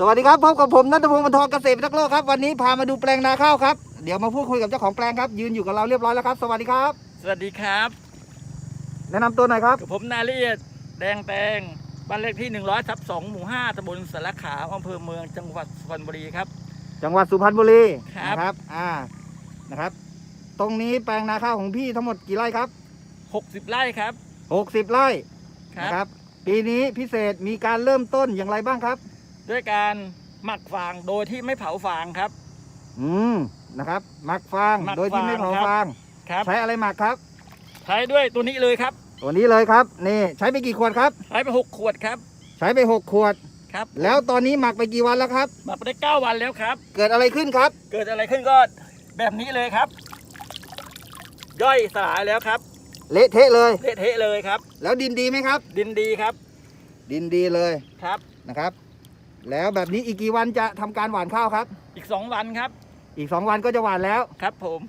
สวัสดีครับพบกับผมนัทพงศ์บรรทองเกษตรทักษ์โลกครับวันนี้พามาดูแปลงนาข้าวครับเดี๋ยวมาพูดคุยกับเจ้าของแปลงครับยืนอยู่กับเราเรียบร้อยแล้วครับ สวัสดีครับ สวัสดีครับแนะนำตัวหน่อยครับผมนาเรียดแดงแตงบ้านเลขที่ 100ทับ2หมู่ 5ตำบลสารขาวอำเภอเมืองจังหวัดสุพรรณบุรีครับ จังหวัดสุพรรณบุรีครับ นะครับอ่านะครับ ตรงนี้แปลงนาข้าวของพี่ทั้งหมดกี่ไร่ครับ 60 ไร่ครับ60 ไร่ครันะครับ ปีนี้พิเศษมีการเริ่มต้นอย่างไรบ้างครับ ด้วยการหมักฟางโดยที่ไม่เผาฟางครับ อืมนะครับหมักฟางหมักโดยที่ไม่เผาฟางครับฟาง ครับ ใช้อะไรหมักครับ ใช้ด้วยตัวนี้เลยครับ ตัวนี้เลยครับ นี่ใช้ไปกี่ขวดครับ ใช้ไป6ขวดครับ ใช้ไปหกขวด ครับ แล้วตอนนี้หมักไปกี่วันแล้วครับ หมักไปได้9วันแล้วครับ เกิดอะไรขึ้นครับ เกิดอะไรขึ้นก็แบบนี้เลยครับ ย่อยสลายแล้วครับเละเทะเลย เละเทะเลยครับ แล้วดินดีไหมครับ ดินดีครับ ดินดีเลยครับครับนะครับ แล้วแบบนี้อีกกี่วันจะทำการหว่านข้าวครับ อีก 2 วันครับ อีก 2 วันก็จะหว่านแล้ว ครับผม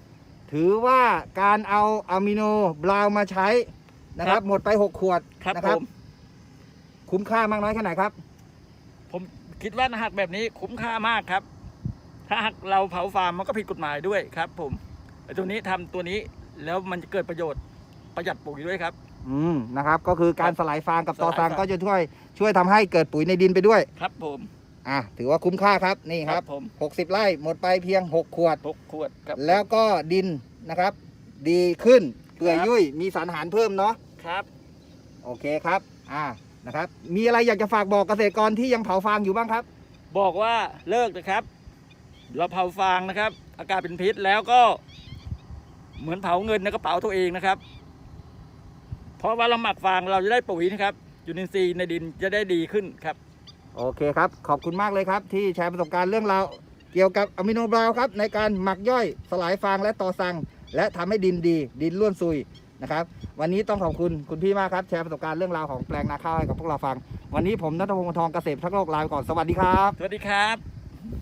ถือว่าการเอาอะมิโนบราวน์มาใช้นะครับ หมดไป 6 ขวดครับนะผม คุ้มค่ามากน้อยแค่ไหนครับ ผมคิดว่าหักแบบนี้คุ้มค่ามากครับ ถ้าหากเราเผาฟาร์มมันก็ผิดกฎหมายด้วยครับ ผมไอ้ตัวนี้ทำตัวนี้แล้วมันจะเกิดประโยชน์ประหยัดปุ๋ยด้วยครับ อืมนะครับ ก็คือการสลายฟางกับตอสลายซางฟางก็จะช่วย ช่วยทำให้เกิดปุ๋ยในดินไปด้วย ครับผมอะถือว่าคุ้มค่าครับนี่ครับ ผม60 ไร่หมดไปเพียง 6 ขวดหกขวดครับแล้วก็ดินนะครับ ดีขึ้นเปื่อยครับยุ่ยมีสารอาหารเพิ่มเนาะครับ โอเคครับอ่านะครับ มีอะไรอยากจะฝากบอกเกษตรกรที่ยังเผาฟางอยู่บ้างครับ บอกว่าเลิกนะครับ เราเผาฟางนะครับ อากาศเป็นพิษแล้วก็ เหมือนเผาเงินในกระเป๋าตัวเองนะครับ เพราะว่าเราหมักฟางเราจะได้ปุ๋ยนะครับยูนินทรีย์ในดินจะได้ดีขึ้นครับ โอเคครับ ขอบคุณมากเลยครับ ที่แชร์ประสบการณ์เรื่องราวเกี่ยวกับอะมิโนบราวน์ครับ ในการหมักย่อยสลายฟางและตอสัง และทำให้ดินดี ดินร่วนซุยนะครับ วันนี้ต้องขอบคุณคุณพี่มากครับ แชร์ประสบการณ์เรื่องราวของแปลงนาข้าวให้กับพวกเราฟัง วันนี้ผมนัทพงศ์วงศ์ทองเกษตรทักษ์โลกลาไปก่อนสวัสดีครับ สวัสดีครับ